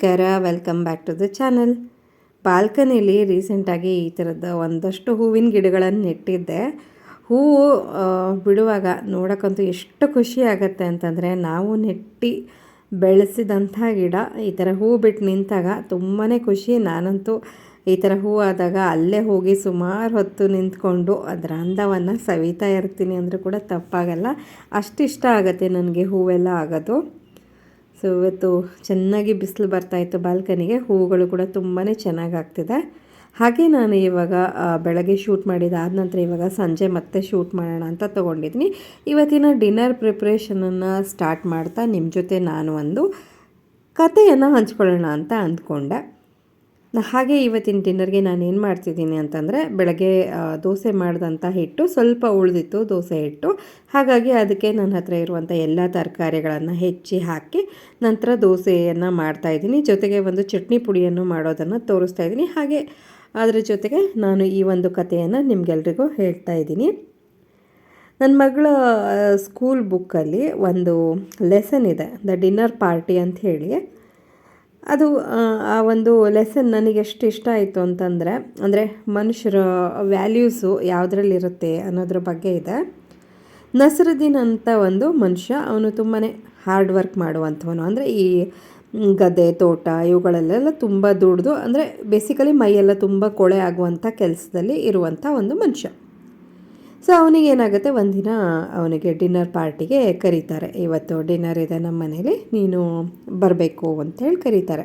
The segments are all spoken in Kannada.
ನಮಸ್ಕಾರ welcome back to the channel ಬಾಲ್ಕನಿಲಿ ರೀಸೆಂಟಾಗಿ ಈ ಥರದ ಒಂದಷ್ಟು ಹೂವಿನ ಗಿಡಗಳನ್ನು ನೆಟ್ಟಿದ್ದೆ. ಹೂವು ಬಿಡುವಾಗ ನೋಡೋಕ್ಕಂತೂ ಎಷ್ಟು ಖುಷಿ ಆಗುತ್ತೆ ಅಂತಂದರೆ ನಾವು ನೆಟ್ಟಿ ಬೆಳೆಸಿದಂಥ ಗಿಡ, ಈ ಥರ ಹೂ ಬಿಟ್ಟು ನಿಂತಾಗ ತುಂಬಾ ಖುಷಿ. ನಾನಂತೂ ಈ ಥರ ಹೂ ಆದಾಗ ಅಲ್ಲೇ ಹೋಗಿ ಸುಮಾರು ಹೊತ್ತು ನಿಂತ್ಕೊಂಡು ಅದರ ಅಂದವನ್ನು ಸವಿತಾ ಇರ್ತೀನಿ ಅಂದರೂ ಕೂಡ ತಪ್ಪಾಗಲ್ಲ. ಅಷ್ಟಿಷ್ಟ ಆಗುತ್ತೆ ನನಗೆ ಹೂವೆಲ್ಲ ಆಗೋದು. ಸೊ ಇವತ್ತು ಚೆನ್ನಾಗಿ ಬಿಸಿಲು ಬರ್ತಾಯಿತ್ತು ಬಾಲ್ಕನಿಗೆ. ಹೂವುಗಳು ಕೂಡ ತುಂಬಾ ಚೆನ್ನಾಗಿ ಆಗ್ತಿದೆ. ಹಾಗೆ ನಾನು ಇವಾಗ ಬೆಳಗ್ಗೆ ಶೂಟ್ ಮಾಡಿದ ಆದ ನಂತರ ಇವಾಗ ಸಂಜೆ ಮತ್ತೆ ಶೂಟ್ ಮಾಡೋಣ ಅಂತ ತೊಗೊಂಡಿದ್ದೀನಿ ಇವತ್ತಿನ ಡಿನ್ನರ್ ಪ್ರಿಪ್ರೇಷನನ್ನು ಸ್ಟಾರ್ಟ್ ಮಾಡ್ತಾ ನಿಮ್ಮ ಜೊತೆ ನಾನು ಒಂದು ಕಥೆಯನ್ನು ಹಂಚ್ಕೊಳ್ಳೋಣ ಅಂತ ಅಂದ್ಕೊಂಡೆ. ಹಾಗೆ ಇವತ್ತಿನ ಡಿನ್ನರ್ಗೆ ನಾನು ಏನು ಮಾಡ್ತಿದ್ದೀನಿ ಅಂತಂದರೆ ಬೆಳಗ್ಗೆ ದೋಸೆ ಮಾಡಿದಂಥ ಹಿಟ್ಟು ಸ್ವಲ್ಪ ಉಳಿದಿತ್ತು ದೋಸೆ ಹಿಟ್ಟು. ಹಾಗಾಗಿ ಅದಕ್ಕೆ ನನ್ನ ಹತ್ರ ಇರುವಂಥ ಎಲ್ಲ ತರಕಾರಿಗಳನ್ನು ಹೆಚ್ಚಿ ಹಾಕಿ ನಂತರ ದೋಸೆಯನ್ನು ಮಾಡ್ತಾಯಿದ್ದೀನಿ ಜೊತೆಗೆ ಒಂದು ಚಟ್ನಿ ಪುಡಿಯನ್ನು ಮಾಡೋದನ್ನು ತೋರಿಸ್ತಾ ಇದ್ದೀನಿ. ಹಾಗೆ ಅದರ ಜೊತೆಗೆ ನಾನು ಈ ಒಂದು ಕಥೆಯನ್ನು ನಿಮಗೆಲ್ರಿಗೂ ಹೇಳ್ತಾ ಇದ್ದೀನಿ. ನನ್ನ ಮಗಳ ಸ್ಕೂಲ್ ಬುಕ್ಕಲ್ಲಿ ಒಂದು ಲೆಸನ್ ಇದೆ. ದ ಡಿನ್ನರ್ ಪಾರ್ಟಿ ಅಂತ ಹೇಳಿ. ಅದು ಆ, ಒಂದು ಲೆಸನ್ ನನಗೆ ಎಷ್ಟು ಇಷ್ಟ ಆಯಿತು ಅಂತಂದರೆ ಅಂದರೆ ಮನುಷ್ಯರ ವ್ಯಾಲ್ಯೂಸು ಯಾವುದ್ರಲ್ಲಿರುತ್ತೆ ಅನ್ನೋದ್ರ ಬಗ್ಗೆ ಇದೆ. ನಸರುದ್ದೀನ್ ಅಂತ ಒಂದು ಮನುಷ್ಯ ಅವನು ತುಂಬಾ ಹಾರ್ಡ್ ವರ್ಕ್ ಮಾಡುವಂಥವನು. ಅಂದರೆ ಈ ಗದ್ದೆ ತೋಟ ಇವುಗಳಲ್ಲೆಲ್ಲ ತುಂಬ ದುಡ್ದು ಅಂದರೆ ಬೇಸಿಕಲಿ ಮೈಯೆಲ್ಲ ತುಂಬ ಕೊಳೆ ಆಗುವಂಥ ಕೆಲಸದಲ್ಲಿ ಇರುವಂಥ ಒಂದು ಮನುಷ್ಯ. ಸೊ ಅವನಿಗೇನಾಗುತ್ತೆ? ಒಂದಿನ ಅವನಿಗೆ ಡಿನ್ನರ್ ಪಾರ್ಟಿಗೆ ಕರೀತಾರೆ. ಇವತ್ತು ಡಿನ್ನರ್ ಇದೆ ನಮ್ಮ ಮನೇಲಿ, ನೀನು ಬರಬೇಕು ಅಂತೇಳಿ ಕರೀತಾರೆ.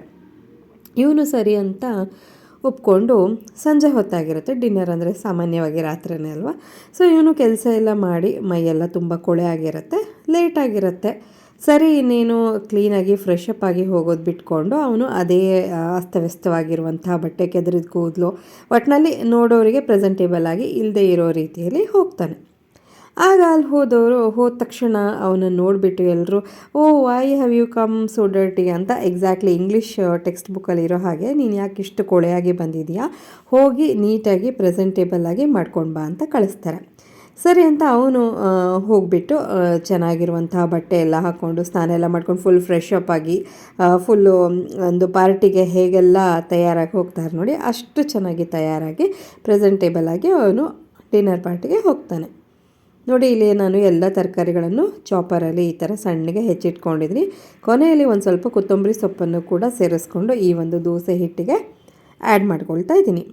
ಇವನು ಸರಿ ಅಂತ ಒಪ್ಕೊಂಡು ಸಂಜೆ ಹೊತ್ತಾಗಿರುತ್ತೆ. ಡಿನ್ನರ್ ಅಂದರೆ ಸಾಮಾನ್ಯವಾಗಿ ರಾತ್ರಿನೇ ಅಲ್ವಾ? ಸೊ ಇವನು ಕೆಲಸ ಎಲ್ಲ ಮಾಡಿ ಮೈಯೆಲ್ಲ ತುಂಬ ಕೊಳೆ ಆಗಿರುತ್ತೆ ಲೇಟ್ ಆಗಿರುತ್ತೆ. ಸರಿ ಇನ್ನೇನು ಕ್ಲೀನಾಗಿ ಫ್ರೆಶ್ ಅಪ್ ಆಗಿ ಹೋಗೋದು ಬಿಟ್ಕೊಂಡು ಅವನು ಅದೇ ಅಸ್ತವ್ಯಸ್ತವಾಗಿರುವಂತಹ ಬಟ್ಟೆ ಕೆದರಿದ ಕೂದಲು ಒಟ್ಟಿನಲ್ಲಿ ನೋಡೋರಿಗೆ ಪ್ರೆಸೆಂಟೇಬಲ್ ಆಗಿ ಇಲ್ಲದೆ ಇರೋ ರೀತಿಯಲ್ಲಿ ಹೋಗ್ತಾನೆ. ಆಗ ಅಲ್ಲಿ ಹೋದವರು, ಹೋದ ತಕ್ಷಣ ಅವನನ್ನು ನೋಡಿಬಿಟ್ಟು ಎಲ್ಲರೂ ಓ why have you come so dirty ಅಂತ ಎಕ್ಸಾಕ್ಟ್ಲಿ ಇಂಗ್ಲೀಷ್ ಟೆಕ್ಸ್ಟ್ ಬುಕ್ಕಲ್ಲಿ ಇರೋ ಹಾಗೆ, ನೀನು ಯಾಕೆ ಇಷ್ಟು ಕೊಳೆಯಾಗಿ ಬಂದಿದೆಯಾ ಹೋಗಿ ನೀಟಾಗಿ ಪ್ರೆಸೆಂಟೇಬಲ್ ಆಗಿ ಮಾಡ್ಕೊಂಡು ಬಾ ಅಂತ ಕಳಿಸ್ತಾರೆ. ಸರಿ ಅಂತ ಅವನು ಹೋಗಿಬಿಟ್ಟು ಚೆನ್ನಾಗಿರುವಂತಹ ಬಟ್ಟೆ ಎಲ್ಲ ಹಾಕ್ಕೊಂಡು ಸ್ನಾನ ಎಲ್ಲ ಮಾಡ್ಕೊಂಡು ಫುಲ್ ಫ್ರೆಶ್ ಅಪ್ ಆಗಿ ಫುಲ್ಲು ಒಂದು ಪಾರ್ಟಿಗೆ ಹೇಗೆಲ್ಲ ತಯಾರಾಗಿ ಹೋಗ್ತಾರೆ ನೋಡಿ, ಅಷ್ಟು ಚೆನ್ನಾಗಿ ತಯಾರಾಗಿ ಪ್ರೆಸೆಂಟೇಬಲ್ ಆಗಿ ಅವನು ಡಿನ್ನರ್ ಪಾರ್ಟಿಗೆ ಹೋಗ್ತಾನೆ. ನೋಡಿ, ಇಲ್ಲಿ ನಾನು ಎಲ್ಲ ತರಕಾರಿಗಳನ್ನು ಚಾಪರಲ್ಲಿ ಈ ಥರ ಸಣ್ಣಗೆ ಹೆಚ್ಚಿಟ್ಕೊಂಡಿದ್ದೀನಿ ಕೊನೆಯಲ್ಲಿ ಒಂದು ಸ್ವಲ್ಪ ಕೊತ್ತಂಬರಿ ಸೊಪ್ಪನ್ನು ಕೂಡ ಸೇರಿಸ್ಕೊಂಡು ಈ ಒಂದು ದೋಸೆ ಹಿಟ್ಟಿಗೆ ಆ್ಯಡ್ ಮಾಡ್ಕೊಳ್ತಾ ಇದ್ದೀನಿ.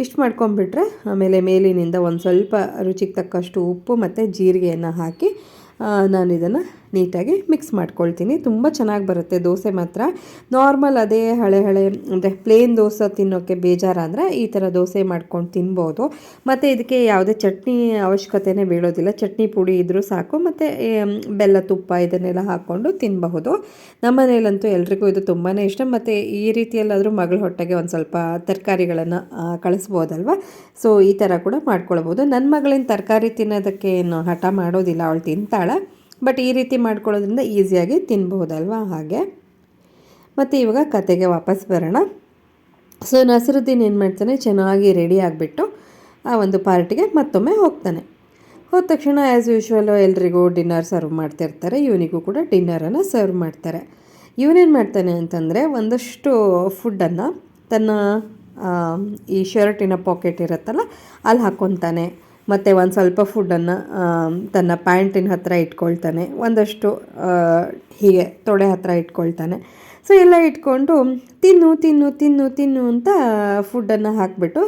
ಇಷ್ಟು ಮಾಡ್ಕೊಂಬಿಟ್ರೆ ಆಮೇಲೆ ಮೇಲಿನಿಂದ ಒಂದು ಸ್ವಲ್ಪ ರುಚಿಗೆ ತಕ್ಕಷ್ಟು ಉಪ್ಪು ಮತ್ತು ಜೀರಿಗೆಯನ್ನು ಹಾಕಿ ನಾನು ಇದನ್ನು ನೀಟಾಗಿ ಮಿಕ್ಸ್ ಮಾಡ್ಕೊಳ್ತೀನಿ. ತುಂಬ ಚೆನ್ನಾಗಿ ಬರುತ್ತೆ ದೋಸೆ ಮಾತ್ರ. ನಾರ್ಮಲ್ ಅದೇ ಹಳೆ ಹಳೆ, ಅಂದರೆ ಪ್ಲೇನ್ ದೋಸೆ ತಿನ್ನೋಕ್ಕೆ ಬೇಜಾರಾದರೆ ಈ ಥರ ದೋಸೆ ಮಾಡ್ಕೊಂಡು ತಿನ್ಬೋದು. ಮತ್ತು ಇದಕ್ಕೆ ಯಾವುದೇ ಚಟ್ನಿ ಅವಶ್ಯಕತೆನೇ ಬೀಳೋದಿಲ್ಲ. ಚಟ್ನಿ ಪುಡಿ ಇದ್ದರೂ ಸಾಕು. ಮತ್ತು ಬೆಲ್ಲ, ತುಪ್ಪ ಇದನ್ನೆಲ್ಲ ಹಾಕ್ಕೊಂಡು ತಿನ್ನಬಹುದು ನಮ್ಮ ಮನೇಲಂತೂ ಎಲ್ರಿಗೂ ಇದು ತುಂಬಾ ಇಷ್ಟ. ಮತ್ತು ಈ ರೀತಿಯಲ್ಲಾದರೂ ಮಗಳ ಹೊಟ್ಟೆಗೆ ಒಂದು ಸ್ವಲ್ಪ ತರಕಾರಿಗಳನ್ನು ಕಳಿಸ್ಬೋದಲ್ವ? ಸೊ, ಈ ಥರ ಕೂಡ ಮಾಡ್ಕೊಳ್ಬೋದು ನನ್ನ ಮಗಳಿನ ತರಕಾರಿ ತಿನ್ನೋದಕ್ಕೆ ಏನು ಹಠ ಮಾಡೋದಿಲ್ಲ. ಅವಳು ತಿಂತಾಳೆ. ಬಟ್ ಈ ರೀತಿ ಮಾಡ್ಕೊಳ್ಳೋದ್ರಿಂದ ಈಸಿಯಾಗಿ ತಿನ್ಬೋದಲ್ವಾ ಹಾಗೆ. ಮತ್ತು ಇವಾಗ ಕತೆಗೆ ವಾಪಸ್ ಬರೋಣ. ಸೊ ನಸರುದ್ದೀನ್ ಏನು ಮಾಡ್ತಾನೆ? ಚೆನ್ನಾಗಿ ರೆಡಿ ಆಗಿಬಿಟ್ಟು ಆ ಒಂದು ಪಾರ್ಟಿಗೆ ಮತ್ತೊಮ್ಮೆ ಹೋಗ್ತಾನೆ. ಹೋದ ತಕ್ಷಣ ಆ್ಯಸ್ ಯೂಶ್ವಲ್ ಎಲ್ರಿಗೂ ಡಿನ್ನರ್ ಸರ್ವ್ ಮಾಡ್ತಿರ್ತಾರೆ. ಇವನಿಗೂ ಕೂಡ ಡಿನ್ನರನ್ನು ಸರ್ವ್ ಮಾಡ್ತಾರೆ. ಇವನೇನು ಮಾಡ್ತಾನೆ ಅಂತಂದರೆ, ಒಂದಷ್ಟು ಫುಡ್ಡನ್ನು ತನ್ನ ಈ ಶರ್ಟಿನ ಪಾಕೆಟ್ ಇರುತ್ತಲ್ಲ, ಅಲ್ಲಿ ಹಾಕ್ಕೊತಾನೆ. ಮತ್ತು ಒಂದು ಸ್ವಲ್ಪ ಫುಡ್ಡನ್ನು ತನ್ನ ಪ್ಯಾಂಟಿನ ಹತ್ತಿರ ಇಟ್ಕೊಳ್ತಾನೆ. ಒಂದಷ್ಟು ಹೀಗೆ ತೊಡೆ ಹತ್ತಿರ ಇಟ್ಕೊಳ್ತಾನೆ. ಸೊ ಎಲ್ಲ ಇಟ್ಕೊಂಡು ತಿನ್ನು ತಿನ್ನು ತಿನ್ನು ತಿನ್ನು ಅಂತ ಫುಡ್ಡನ್ನು ಹಾಕಿಬಿಟ್ಟು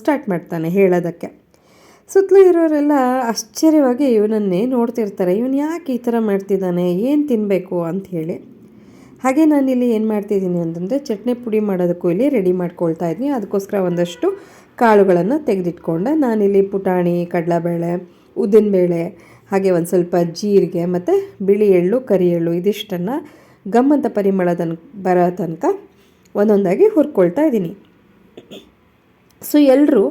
ಸ್ಟಾರ್ಟ್ ಮಾಡ್ತಾನೆ ಹೇಳೋದಕ್ಕೆ. ಸುತ್ತಲೂ ಇರೋರೆಲ್ಲ ಆಶ್ಚರ್ಯವಾಗಿ ಇವನನ್ನೇ ನೋಡ್ತಿರ್ತಾರೆ. ಇವನು ಯಾಕೆ ಈ ಥರ ಮಾಡ್ತಿದ್ದಾನೆ? ಏನು ತಿನ್ನಬೇಕು ಅಂತ ಹೇಳಿ. ಹಾಗೆ ನಾನಿಲ್ಲಿ ಏನು ಮಾಡ್ತಿದ್ದೀನಿ ಅಂತಂದರೆ, ಚಟ್ನಿ ಪುಡಿ ಮಾಡೋದಕ್ಕೂ ಇಲ್ಲಿ ರೆಡಿ ಮಾಡ್ಕೊಳ್ತಾ ಇದ್ದೀನಿ. ಅದಕ್ಕೋಸ್ಕರ ಒಂದಷ್ಟು ಕಾಳುಗಳನ್ನು ತೆಗೆದಿಟ್ಕೊಂಡೆ. ನಾನಿಲ್ಲಿ ಪುಟಾಣಿ, ಕಡಲೆಬೇಳೆ, ಉದ್ದಿನಬೇಳೆ, ಹಾಗೆ ಒಂದು ಸ್ವಲ್ಪ ಜೀರಿಗೆ ಮತ್ತು ಬಿಳಿ ಎಳ್ಳು, ಕರಿ ಎಳ್ಳು ಇದಿಷ್ಟನ್ನು ಗಮ್ಮಂತ ಪರಿಮಳ ತನಕ, ಬರೋ ತನಕ ಒಂದೊಂದಾಗಿ ಹುರ್ಕೊಳ್ತಾ ಇದ್ದೀನಿ. ಸೊ ಎಲ್ಲರೂ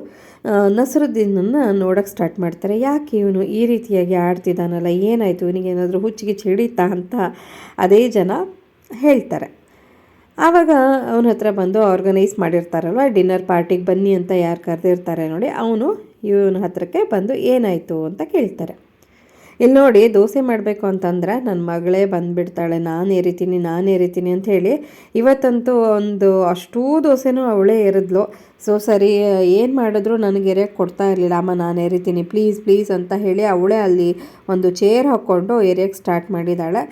ನಸರುದ್ದೀನನ್ನು ನೋಡೋಕ್ಕೆ ಸ್ಟಾರ್ಟ್ ಮಾಡ್ತಾರೆ. ಯಾಕೆ ಇವನು ಈ ರೀತಿಯಾಗಿ ಆಡ್ತಿದ್ದಾನಲ್ಲ, ಏನಾಯಿತು, ಇವನಿಗೇನಾದರೂ ಹುಚ್ಚಿಗೆ ಹಿಡಿತಾ ಅಂತ ಅದೇ ಜನ ಹೇಳ್ತಾರೆ. ಆವಾಗ ಅವನ ಹತ್ರ ಬಂದು ಆರ್ಗನೈಸ್ ಮಾಡಿರ್ತಾರಲ್ವ? ಡಿನ್ನರ್ ಪಾರ್ಟಿಗೆ ಬನ್ನಿ ಅಂತ ಯಾರು ಕರೆದಿರ್ತಾರೆ ನೋಡಿ, ಅವನು ಇವನ ಹತ್ರಕ್ಕೆ ಬಂದು ಏನಾಯಿತು ಅಂತ ಕೇಳ್ತಾರೆ. ಇಲ್ಲಿ ನೋಡಿ, ದೋಸೆ ಮಾಡಬೇಕು ಅಂತಂದ್ರೆ ನನ್ನ ಮಗಳೇ ಬಂದುಬಿಡ್ತಾಳೆ, ನಾನು ಏರಿತೀನಿ ನಾನು ಏರಿತೀನಿ ಅಂತ ಹೇಳಿ ಇವತ್ತಂತೂ ಒಂದು ಅಷ್ಟೂ ದೋಸೆನೂ ಅವಳೇ ಏರಿದ್ಲು. ಸೊ ಸರಿ, ಏನು ಮಾಡಿದ್ರು ನನಗೆ ಎರೆ ಕೊಡ್ತಾ ಇರಲಿಲ್ಲ. ಅಮ್ಮ, ನಾನು ಏರಿತೀನಿ ಪ್ಲೀಸ್ ಪ್ಲೀಸ್ ಅಂತ ಹೇಳಿ ಅವಳೇ ಅಲ್ಲಿ ಒಂದು ಚೇರ್ ಹಾಕ್ಕೊಂಡು ಎರಿಯಕ್ಕೆ ಸ್ಟಾರ್ಟ್ ಮಾಡಿದ್ದಾಳೆ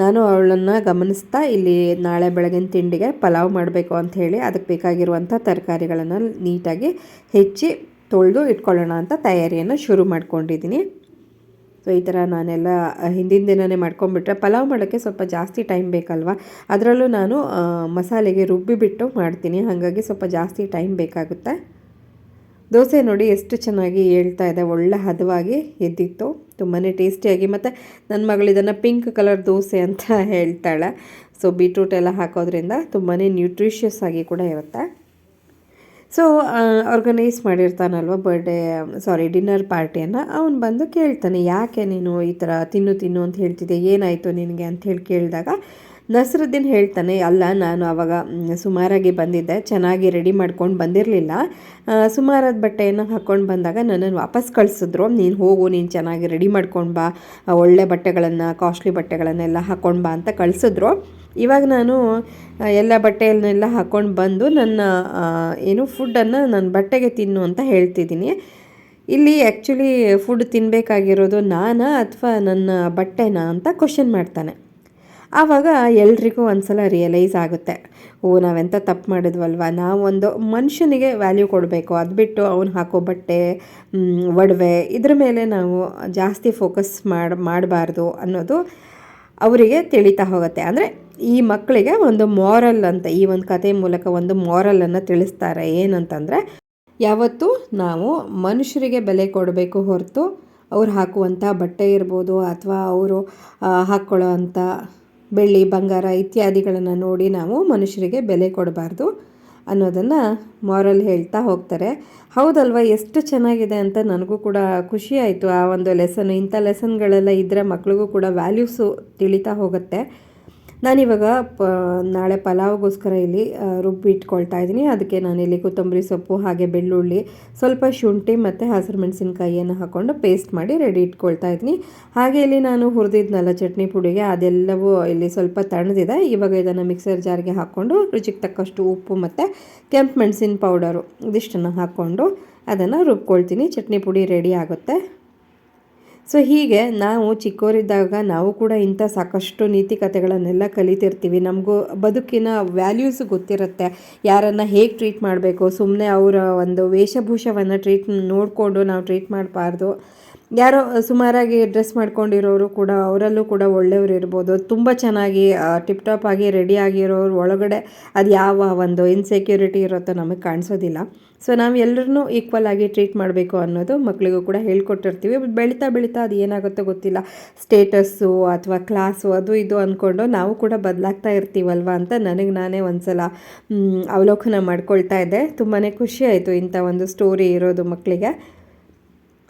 ನಾನು ಅವಳನ್ನು ಗಮನಿಸ್ತಾ ಇಲ್ಲಿ ನಾಳೆ ಬೆಳಗಿನ ತಿಂಡಿಗೆ ಪಲಾವ್ ಮಾಡಬೇಕು ಅಂತ ಹೇಳಿ ಅದಕ್ಕೆ ಬೇಕಾಗಿರುವಂಥ ತರಕಾರಿಗಳನ್ನು ನೀಟಾಗಿ ಹೆಚ್ಚಿ ತೊಳೆದು ಇಟ್ಕೊಳ್ಳೋಣ ಅಂತ ತಯಾರಿಯನ್ನು ಶುರು ಮಾಡ್ಕೊಂಡಿದ್ದೀನಿ. ಸೊ ಈ ಥರ ನಾನೆಲ್ಲ ಹಿಂದಿನ ದಿನವೇ ಮಾಡ್ಕೊಂಬಿಟ್ರೆ ಪಲಾವ್ ಮಾಡೋಕ್ಕೆ ಸ್ವಲ್ಪ ಜಾಸ್ತಿ ಟೈಮ್ ಬೇಕಲ್ವ? ಅದರಲ್ಲೂ ನಾನು ಮಸಾಲೆಗೆ ಮಸಾಲೆಗೆ ರುಬ್ಬಿಬಿಟ್ಟು ಮಾಡ್ತೀನಿ. ಹಾಗಾಗಿ ಸ್ವಲ್ಪ ಜಾಸ್ತಿ ಟೈಮ್ ಬೇಕಾಗುತ್ತೆ. ದೋಸೆ ನೋಡಿ ಎಷ್ಟು ಚೆನ್ನಾಗಿ ಹೇಳ್ತಾ ಇದೆ. ಒಳ್ಳೆ ಹದವಾಗಿ ಎದ್ದಿತ್ತು. ತುಂಬಾ ಟೇಸ್ಟಿಯಾಗಿ ಮತ್ತು ನನ್ನ ಮಗಳು ಇದನ್ನು ಪಿಂಕ್ ಕಲರ್ ದೋಸೆ ಅಂತ ಹೇಳ್ತಾಳೆ. ಸೊ ಬೀಟ್ರೂಟ್ ಎಲ್ಲ ಹಾಕೋದ್ರಿಂದ ತುಂಬಾ ನ್ಯೂಟ್ರಿಷಿಯಸ್ ಆಗಿ ಕೂಡ ಇರುತ್ತೆ. ಸೊ ಆರ್ಗನೈಸ್ ಮಾಡಿರ್ತಾನಲ್ವ ಬರ್ಡೇ ಸಾರಿ ಡಿನ್ನರ್ ಪಾರ್ಟಿಯನ್ನು ಅವನು ಬಂದು ಕೇಳ್ತಾನೆ, ಯಾಕೆ ನೀನು ಈ ಥರ ತಿನ್ನು ತಿನ್ನು ಅಂತ ಹೇಳ್ತಿದ್ದೆ ಏನಾಯಿತು ನಿನಗೆ? ಅಂತ ಹೇಳಿ ಕೇಳಿದಾಗ ನಸರುದ್ದೀನ್ ಹೇಳ್ತಾನೆ, ಅಲ್ಲ, ನಾನು ಆವಾಗ ಸುಮಾರಾಗಿ ಬಂದಿದ್ದೆ, ಚೆನ್ನಾಗಿ ರೆಡಿ ಮಾಡ್ಕೊಂಡು ಬಂದಿರಲಿಲ್ಲ. ಸುಮಾರಾದ ಬಟ್ಟೆಯನ್ನು ಹಾಕ್ಕೊಂಡು ಬಂದಾಗ ನನ್ನನ್ನು ವಾಪಸ್ ಕಳಿಸಿದ್ರು. ನೀನು ಹೋಗು, ನೀನು ಚೆನ್ನಾಗಿ ರೆಡಿ ಮಾಡ್ಕೊಂಡು ಬಾ ಒಳ್ಳೆ ಬಟ್ಟೆಗಳನ್ನು ಕಾಸ್ಟ್ಲಿ ಬಟ್ಟೆಗಳನ್ನೆಲ್ಲ ಹಾಕ್ಕೊಂಡು ಬಾ ಅಂತ ಕಳಿಸಿದ್ರು. ಇವಾಗ ನಾನು ಎಲ್ಲ ಬಟ್ಟೆಯನ್ನೆಲ್ಲ ಹಾಕ್ಕೊಂಡು ಬಂದು ನನ್ನ ಏನು ಫುಡ್ಡನ್ನು ನನ್ನ ಬಟ್ಟೆಗೆ ತಿನ್ನು ಅಂತ ಹೇಳ್ತಿದ್ದೀನಿ. ಇಲ್ಲಿ ಆ್ಯಕ್ಚುಲಿ ಫುಡ್ ತಿನ್ನಬೇಕಾಗಿರೋದು ನಾನಾ ಅಥವಾ ನನ್ನ ಬಟ್ಟೆನಾ ಅಂತ ಕ್ವಶನ್ ಮಾಡ್ತಾನೆ. ಆವಾಗ ಎಲ್ರಿಗೂ ಒಂದ್ಸಲ ರಿಯಲೈಸ್ ಆಗುತ್ತೆ. ಓ ನಾವೆಂಥ ತಪ್ಪು ಮಾಡಿದ್ವಲ್ವ? ನಾವೊಂದು ಮನುಷ್ಯನಿಗೆ ವ್ಯಾಲ್ಯೂ ಕೊಡಬೇಕು. ಅದು ಬಿಟ್ಟು ಅವನು ಹಾಕೋ ಬಟ್ಟೆ ಒಡವೆ ಇದ್ರ ಮೇಲೆ ನಾವು ಜಾಸ್ತಿ ಫೋಕಸ್ ಮಾಡಿ, ಮಾಡಬಾರ್ದು ಅನ್ನೋದು ಅವರಿಗೆ ತಿಳಿತಾ ಹೋಗುತ್ತೆ. ಅಂದರೆ ಈ ಮಕ್ಕಳಿಗೆ ಒಂದು ಮಾರಲ್ ಅಂತ, ಈ ಒಂದು ಕತೆ ಮೂಲಕ ಒಂದು ಮಾರಲನ್ನು ತಿಳಿಸ್ತಾರೆ. ಏನಂತಂದರೆ, ಯಾವತ್ತೂ ನಾವು ಮನುಷ್ಯರಿಗೆ ಬೆಲೆ ಕೊಡಬೇಕು ಹೊರತು ಅವ್ರು ಹಾಕುವಂಥ ಬಟ್ಟೆ ಇರ್ಬೋದು ಅಥವಾ ಅವರು ಹಾಕ್ಕೊಳ್ಳೋ ಅಂಥ ಬೆಳ್ಳಿ, ಬಂಗಾರ ಇತ್ಯಾದಿಗಳನ್ನು ನೋಡಿ ನಾವು ಮನುಷ್ಯರಿಗೆ ಬೆಲೆ ಕೊಡಬಾರ್ದು ಅನ್ನೋದನ್ನು ಮಾರಲ್ ಹೇಳ್ತಾ ಹೋಗ್ತಾರೆ. ಹೌದಲ್ವ, ಎಷ್ಟು ಚೆನ್ನಾಗಿದೆ ಅಂತ ನನಗೂ ಕೂಡ ಖುಷಿ ಆಯಿತು. ಆ ಒಂದು ಲೆಸನ್ ಇಂಥ ಲೆಸನ್ಗಳೆಲ್ಲ ಇದ್ದರೆ ಮಕ್ಳಿಗೂ ಕೂಡ ವ್ಯಾಲ್ಯೂಸು ತಿಳಿತಾ ಹೋಗುತ್ತೆ. ನಾನಿವಾಗ ಪ, ನಾಳೆ ಪಲಾವ್ಗೋಸ್ಕರ ಇಲ್ಲಿ ರುಬ್ಬಿ ಇಟ್ಕೊಳ್ತಾ ಇದ್ದೀನಿ. ಅದಕ್ಕೆ ನಾನಿಲ್ಲಿ ಕೊತ್ತಂಬರಿ ಸೊಪ್ಪು ಹಾಗೆ ಬೆಳ್ಳುಳ್ಳಿ, ಸ್ವಲ್ಪ ಶುಂಠಿ ಮತ್ತು ಹಸಿರು ಮೆಣಸಿನ್ಕಾಯಿಯನ್ನು ಹಾಕ್ಕೊಂಡು ಪೇಸ್ಟ್ ಮಾಡಿ ರೆಡಿ ಇಟ್ಕೊಳ್ತಾ ಇದ್ದೀನಿ. ಹಾಗೆ ಇಲ್ಲಿ ನಾನು ಹುರಿದಿದ್ನಲ್ಲ ಚಟ್ನಿ ಪುಡಿಗೆ ಅದೆಲ್ಲವೂ ಇಲ್ಲಿ ಸ್ವಲ್ಪ ತಣ್ಣದಿದೆ. ಇವಾಗ ಇದನ್ನು ಮಿಕ್ಸರ್ ಜಾರ್ಗೆ ಹಾಕ್ಕೊಂಡು ರುಚಿಗೆ ತಕ್ಕಷ್ಟು ಉಪ್ಪು ಮತ್ತು ಕೆಂಪು ಮೆಣಸಿನ ಪೌಡರು ಇದಿಷ್ಟನ್ನು ಹಾಕ್ಕೊಂಡು ಅದನ್ನು ರುಬ್ಕೊಳ್ತೀನಿ. ಚಟ್ನಿ ಪುಡಿ ರೆಡಿ ಆಗುತ್ತೆ. ಸೊ ಹೀಗೆ ನಾವು ಚಿಕ್ಕವರಿದ್ದಾಗ ನಾವು ಕೂಡ ಇಂಥ ಸಾಕಷ್ಟು ನೀತಿ ಕಥೆಗಳನ್ನೆಲ್ಲ ಕಲಿತಿರ್ತೀವಿ. ನಮಗೂ ಬದುಕಿನ ವ್ಯಾಲ್ಯೂಸ್ ಗೊತ್ತಿರುತ್ತೆ. ಯಾರನ್ನು ಹೇಗೆ ಟ್ರೀಟ್ ಮಾಡಬೇಕು? ಸುಮ್ಮನೆ ಅವರ ಒಂದು ವೇಷಭೂಷವನ್ನು ಟ್ರೀಟ್ ನೋಡಿಕೊಂಡು ನಾವು ಟ್ರೀಟ್ ಮಾಡಬಾರ್ದು. ಯಾರೋ ಸುಮಾರಾಗಿ ಡ್ರೆಸ್ ಮಾಡ್ಕೊಂಡಿರೋರು ಕೂಡ ಅವರಲ್ಲೂ ಕೂಡ ಒಳ್ಳೆಯವರು ಇರ್ಬೋದು. ತುಂಬ ಚೆನ್ನಾಗಿ ಟಿಪ್ ಟಾಪ್ ಆಗಿ, ರೆಡಿ ಆಗಿರೋರು ಒಳಗಡೆ ಅದು ಯಾವ ಒಂದು ಇನ್ಸೆಕ್ಯೂರಿಟಿ ಇರುತ್ತೋ ನಮಗೆ ಕಾಣಿಸೋದಿಲ್ಲ. ಸೊ ನಾವು ಈಕ್ವಲ್ ಆಗಿ ಟ್ರೀಟ್ ಮಾಡಬೇಕು ಅನ್ನೋದು ಮಕ್ಕಳಿಗೂ ಕೂಡ ಹೇಳ್ಕೊಟ್ಟಿರ್ತೀವಿ. ಬೆಳೀತಾ ಬೆಳೀತಾ ಅದು ಏನಾಗುತ್ತೋ ಗೊತ್ತಿಲ್ಲ. ಸ್ಟೇಟಸ್ಸು ಅಥವಾ ಕ್ಲಾಸು ಅದು ಇದು ಅಂದ್ಕೊಂಡು ನಾವು ಕೂಡ ಬದಲಾಗ್ತಾ ಇರ್ತೀವಲ್ವ ಅಂತ ನನಗೆ ನಾನೇ ಒಂದು ಸಲ ಅವಲೋಕನ ಮಾಡ್ಕೊಳ್ತಾ ಇದ್ದೆ. ತುಂಬಾ ಖುಷಿ ಆಯಿತು ಇಂಥ ಒಂದು ಸ್ಟೋರಿ ಇರೋದು ಮಕ್ಕಳಿಗೆ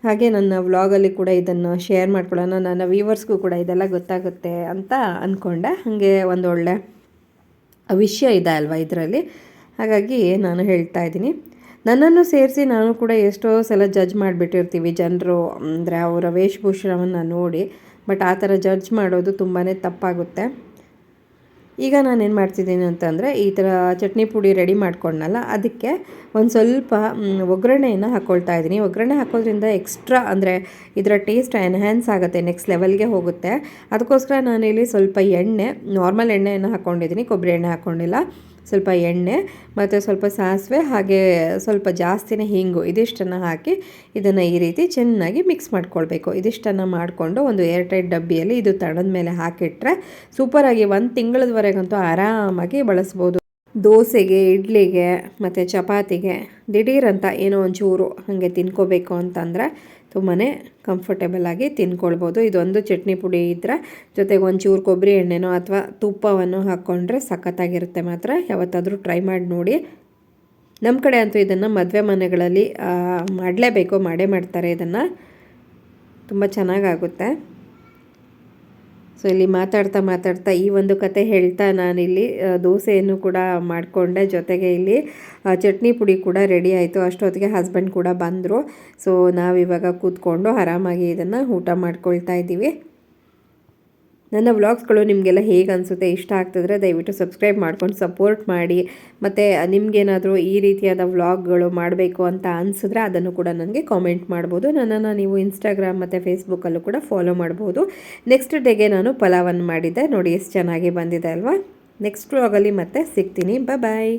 ಹಾಗೆ ನನ್ನ ವ್ಲಾಗಲ್ಲಿ ಕೂಡ ಇದನ್ನು ಶೇರ್ ಮಾಡ್ಕೊಳ್ಳೋಣ. ನನ್ನ ವ್ಯೂವರ್ಸ್ಗೂ ಕೂಡ ಇದೆಲ್ಲ ಗೊತ್ತಾಗುತ್ತೆ ಅಂತ ಅಂದ್ಕೊಂಡೆ ಹಾಗೆ ಒಂದು ಒಳ್ಳೆ ವಿಷಯ ಇದೆ ಅಲ್ವಾ ಇದರಲ್ಲಿ? ಹಾಗಾಗಿ ನಾನು ಹೇಳ್ತಾ ಇದ್ದೀನಿ. ನನ್ನನ್ನು ಸೇರಿಸಿ ನಾನು ಕೂಡ ಎಷ್ಟೋ ಸಲ ಜಡ್ಜ್ ಮಾಡಿಬಿಟ್ಟಿರ್ತೀವಿ ಜನರು. ಅಂದರೆ ಅವರ ವೇಷಭೂಷಣವನ್ನು ನೋಡಿ. ಬಟ್ ಆ ಥರ ಜಡ್ಜ್ ಮಾಡೋದು ತುಂಬಾ ತಪ್ಪಾಗುತ್ತೆ. ಈಗ ನಾನೇನು ಮಾಡ್ತಿದ್ದೀನಿ ಅಂತಂದರೆ ಈ ಥರ ಚಟ್ನಿ ಪುಡಿ ರೆಡಿ ಮಾಡ್ಕೊಂಡನಲ್ಲ, ಅದಕ್ಕೆ ಒಂದು ಸ್ವಲ್ಪ ಒಗ್ಗರಣೆಯನ್ನು ಹಾಕ್ಕೊಳ್ತಾ ಇದ್ದೀನಿ. ಒಗ್ಗರಣೆ ಹಾಕೋದ್ರಿಂದ ಎಕ್ಸ್ಟ್ರಾ ಅಂದರೆ ಇದರ ಟೇಸ್ಟ್ ಎನ್ಹ್ಯಾನ್ಸ್ ಆಗುತ್ತೆ ನೆಕ್ಸ್ಟ್ ಲೆವೆಲ್ಗೆ ಹೋಗುತ್ತೆ. ಅದಕ್ಕೋಸ್ಕರ ನಾನಿಲ್ಲಿ ಸ್ವಲ್ಪ ಎಣ್ಣೆ ನಾರ್ಮಲ್ ಎಣ್ಣೆಯನ್ನು ಹಾಕ್ಕೊಂಡಿದ್ದೀನಿ ಕೊಬ್ಬರಿ ಎಣ್ಣೆ ಹಾಕ್ಕೊಂಡಿಲ್ಲ ಸ್ವಲ್ಪ ಎಣ್ಣೆ ಮತ್ತು ಸ್ವಲ್ಪ ಸಾಸಿವೆ ಹಾಗೆ ಸ್ವಲ್ಪ ಜಾಸ್ತಿನೇ ಹಿಂಗು ಇದಿಷ್ಟನ್ನು ಹಾಕಿ ಇದನ್ನು ಈ ರೀತಿ ಚೆನ್ನಾಗಿ ಮಿಕ್ಸ್ ಮಾಡ್ಕೊಳ್ಬೇಕು. ಇದಿಷ್ಟನ್ನು ಮಾಡಿಕೊಂಡು ಒಂದು ಏರ್ಟೈಟ್ ಡಬ್ಬಿಯಲ್ಲಿ ಇದು ತಣದ ಮೇಲೆ ಹಾಕಿಟ್ರೆ ಸೂಪರಾಗಿ ಒಂದು ತಿಂಗಳದವರೆಗಂತೂ ಆರಾಮಾಗಿ ಬಳಸ್ಬೋದು. ದೋಸೆಗೆ, ಇಡ್ಲಿಗೆ ಮತ್ತು ಚಪಾತಿಗೆ ದಿಢೀರಂತ ಏನೋ ಒಂಚೂರು ಹಾಗೆ ತಿನ್ಕೋಬೇಕು ಅಂತಂದರೆ ತುಂಬಾ ಕಂಫರ್ಟೇಬಲಾಗಿ ತಿನ್ಕೊಳ್ಬೋದು. ಇದೊಂದು ಚಟ್ನಿ ಪುಡಿ ಇದ್ದರೆ ಜೊತೆಗೆ ಒಂಚೂರು ಕೊಬ್ಬರಿ ಎಣ್ಣೆನೋ ಅಥವಾ ತುಪ್ಪವನ್ನು ಹಾಕ್ಕೊಂಡ್ರೆ ಸಖತ್ತಾಗಿರುತ್ತೆ ಮಾತ್ರ. ಯಾವತ್ತಾದರೂ ಟ್ರೈ ಮಾಡಿ ನೋಡಿ. ನಮ್ಮ ಕಡೆ ಅಂತೂ ಇದನ್ನು ಮದುವೆ ಮನೆಗಳಲ್ಲಿ ಮಾಡಲೇಬೇಕು, ಮಾಡೇ ಮಾಡ್ತಾರೆ ಇದನ್ನು. ತುಂಬ ಚೆನ್ನಾಗಾಗುತ್ತೆ. ಸೊ ಇಲ್ಲಿ ಮಾತಾಡ್ತಾ ಮಾತಾಡ್ತಾ ಈ ಒಂದು ಕತೆ ಹೇಳ್ತಾ ನಾನಿಲ್ಲಿ ದೋಸೆಯನ್ನು ಕೂಡ ಮಾಡಿಕೊಂಡೆ. ಜೊತೆಗೆ ಇಲ್ಲಿ ಚಟ್ನಿ ಪುಡಿ ಕೂಡ ರೆಡಿ ಆಯಿತು. ಅಷ್ಟೊತ್ತಿಗೆ ಹಸ್ಬೆಂಡ್ ಕೂಡ ಬಂದರು. ಸೊ ನಾವಿವಾಗ ಕೂತ್ಕೊಂಡು ಆರಾಮಾಗಿ ಇದನ್ನು ಊಟ ಮಾಡ್ಕೊಳ್ತಾ ಇದ್ದೀವಿ. ನನ್ನ ವ್ಲಾಗ್ಸ್ಗಳು ನಿಮಗೆಲ್ಲ ಹೇಗೆ ಅನಿಸುತ್ತೆ, ಇಷ್ಟ ಆಗ್ತಿದ್ರೆ ದಯವಿಟ್ಟು ಸಬ್ಸ್ಕ್ರೈಬ್ ಮಾಡ್ಕೊಂಡು ಸಪೋರ್ಟ್ ಮಾಡಿ. ಮತ್ತು, ನಿಮಗೇನಾದರೂ ಈ ರೀತಿಯಾದ ವ್ಲಾಗ್ಗಳು ಮಾಡಬೇಕು ಅಂತ ಅನಿಸಿದ್ರೆ ಅದನ್ನು ಕೂಡ ನನಗೆ ಕಾಮೆಂಟ್ ಮಾಡ್ಬೋದು. ನನ್ನನ್ನು ನೀವು ಇನ್ಸ್ಟಾಗ್ರಾಮ್ ಮತ್ತು ಫೇಸ್ಬುಕ್ಕಲ್ಲೂ ಕೂಡ ಫಾಲೋ ಮಾಡ್ಬೋದು. ನೆಕ್ಸ್ಟ್ ಡೇಗೆ ನಾನು ಪಲಾವನ್ನು ಮಾಡಿದ್ದೆ. ನೋಡಿ, ಎಷ್ಟು ಚೆನ್ನಾಗಿ ಬಂದಿದೆ ಅಲ್ವಾ? ನೆಕ್ಸ್ಟ್ ವ್ಲಾಗಲ್ಲಿ ಮತ್ತೆ ಸಿಗ್ತೀನಿ. ಬಾಯ್